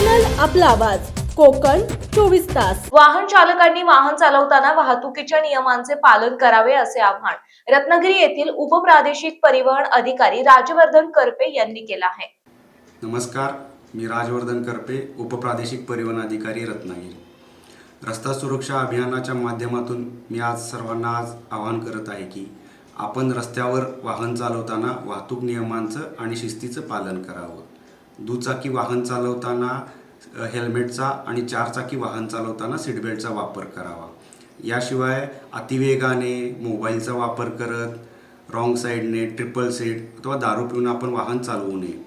आपला आवाज. कोकण चोवीस तास. वाहन चालकांनी वाहन चालवताना वाहतुकीच्या नियमांचे पालन करावे असे आवाहन रत्नागिरी येथील उपप्रादेशिक परिवहन अधिकारी राजवर्धन करपे यांनी केलं आहे. नमस्कार मी राजवर्धन करपे उपप्रादेशिक परिवहन अधिकारी रत्नागिरी. रस्ता सुरक्षा अभियानाच्या माध्यमातून मी आज सर्वांना आज आवाहन करत आहे की आपण रस्त्यावर वाहन चालवताना वाहतूक नियमांचं आणि शिस्तीचं पालन करावं. दुचाकी वाहन चालवताना हेल्मेटचा आणि चारचाकी वाहन चालवताना सीटबेल्टचा वापर करावा. याशिवाय अतिवेगाने मोबाईलचा वापर करत रॉंग साईडने ट्रिपल सीट अथवा दारू पिऊन आपण वाहन चालवू नये.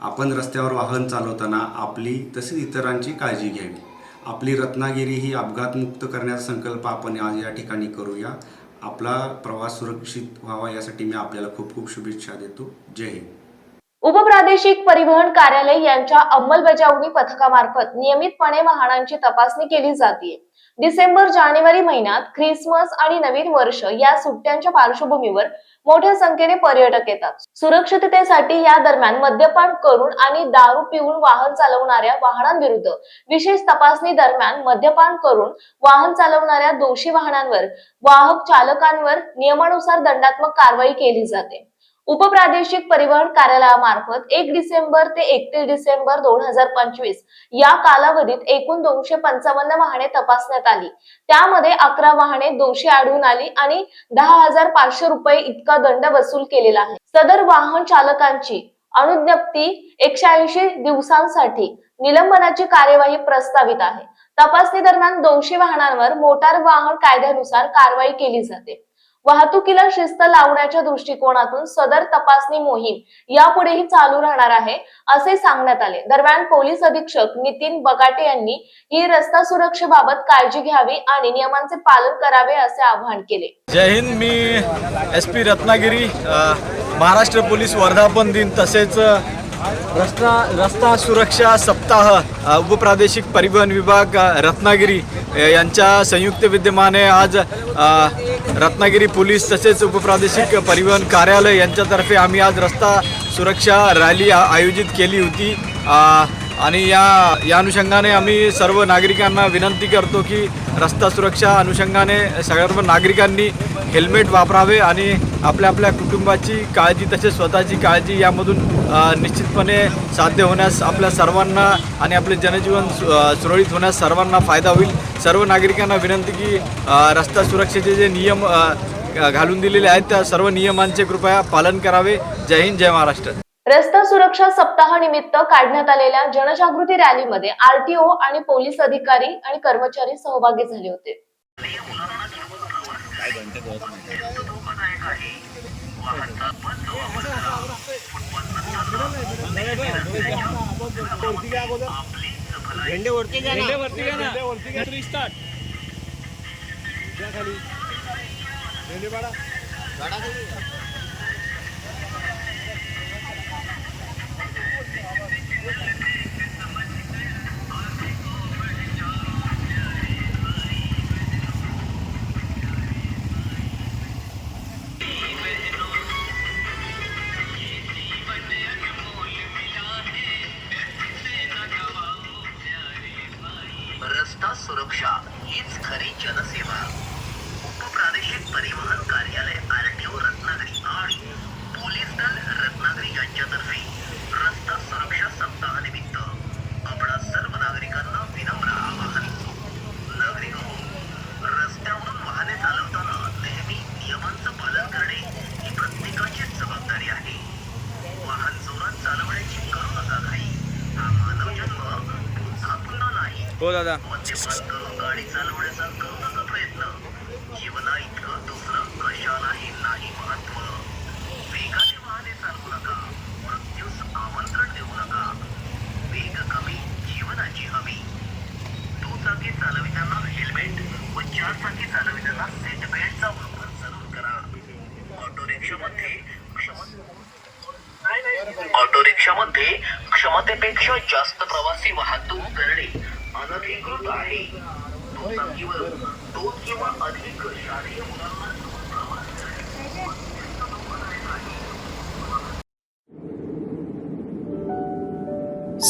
आपण रस्त्यावर वाहन चालवताना आपली तसेच इतरांची काळजी घ्यावी. आपली रत्नागिरी ही अपघातमुक्त करण्याचा संकल्प आपण आज या ठिकाणी करूया. आपला प्रवास सुरक्षित व्हावा यासाठी मी आपल्याला खूप खूप शुभेच्छा देतो. जय हिंद. उपप्रादेशिक परिवहन कार्यालय यांच्या अंमलबजावणी पथकामार्फत नियमितपणे वाहनांची तपासणी केली जाते. डिसेंबर जानेवारी महिन्यात ख्रिसमस आणि नवीन वर्ष या सुट्ट्यांच्या पार्श्वभूमीवर मोठ्या संख्येने पर्यटक येतात. सुरक्षिततेसाठी या दरम्यान मद्यपान करून आणि दारू पिऊन वाहन चालवणाऱ्या वाहनांविरुद्ध विशेष तपासणी दरम्यान मद्यपान करून वाहन चालवणाऱ्या दोषी वाहनांवर वाहक चालकांवर नियमानुसार दंडात्मक कारवाई केली जाते. उपप्रादेशिक परिवहन कार्यालयामार्फत एक डिसेंबर ते एकतीस डिसेंबर दोन हजार पंचवीस या कालावधीत एकूण दोनशे पंचावन्न वाहने तपासण्यात आली. त्यामध्ये अकरा वाहने दोषी आढळून आली आणि दहा हजार पाचशे रुपये इतका दंड वसूल केलेला आहे. सदर वाहन चालकांची अनुज्ञप्ती एकशे ऐंशी दिवसांसाठी निलंबनाची कार्यवाही प्रस्तावित आहे. तपासणी दरम्यान दोनशे वाहनांवर मोटार वाहन कायद्यानुसार कारवाई केली जाते. वाहतुकीला शिस्त लावण्याच्या दृष्टिकोनातून सदर तपासणी मोहीम यापुढेही चालू राहणार आहे असे सांगण्यात आले. दरम्यान पोलीस अधीक्षक नितीन बगाटे यांनी ही रस्ता सुरक्षेबाबत काळजी घ्यावी आणि नियमांचे पालन करावे असे आवाहन केले. जय हिंद मी S P Ratnagiri Maharashtra police वर्धापन दिन तसेच रस्ता रस्ता सुरक्षा सप्ताह उपप्रादेशिक परिवहन विभाग रत्नागिरी यांच्या संयुक्त विद्यमाने आज रत्नागिरी पोलीस तसेच उपप्रादेशिक परिवहन कार्यालय यांच्यातर्फे आम्ही आज रस्ता सुरक्षा रॅली आयोजित केली होती. आणि या या अनुषंगाने आम्ही सर्व नागरिकांना विनंती करतो की रस्ता सुरक्षा अनुषंगाने सर्व नागरिकांनी हेल्मेट वापरावे आणि आपल्या आपल्या कुटुंबाची काळजी तसेच स्वतःची काळजी यामधून निश्चितपणे साध्य होण्यास आपल्या सर्वांना आणि आपले जनजीवन सु- सुरळीत होण्यास सर्वांना फायदा होईल. सर्व नागरिकांना विनंती की रस्ता सुरक्षेचे जे नियम घालून दिलेले आहेत त्या सर्व नियमांचे कृपया पालन करावे. जय हिंद जय महाराष्ट्र. रस्ता सुरक्षा सप्ताह निमित्त काढण्यात आलेल्या जनजागृती रॅलीमध्ये आरटीओ आणि पोलीस अधिकारी आणि कर्मचारी सहभागी झाले होते. रस्ता परिवहन कार्यालय आरटीओ रत्नागिरी आणि पोलीस दल रत्नागिरी यांच्यातर्फे रस्ता सुरक्षा सप्ताहानिमित्त आपणा सर्व नागरिकांना विनम्र आवाहन. नागरिक हो, रस्त्यावरून वाहने चालवताना नेहमी नियमांचं पालन करणे ही प्रत्येकाची जबाबदारी आहे. वाहन जोरात चालवण्याची करू नका घाई हा मानव जन्म पुन्हा पुन्हा नाही. हो दादा. गाडी चालवण्याचा करू नका प्रयत्न जीवना इतकं दुसरं नाही महत्त्व वेगाने वाहने चालवू नका मृत्यूस आमंत्रण देऊ नका वेग कमी जीवनाची हमी दुचाकी चालविताना हेल्मेट व चारचाकी चालविताना सीट बेल्टचा वापर जरूर करा ऑटो रिक्षामध्ये ऑटो रिक्षामध्ये क्षमतेपेक्षा जास्त प्रवासी वाहतूक करणे अनधिकृत आहे. दुचाकीवर दोन किंवा अधिक शालेय मुलांना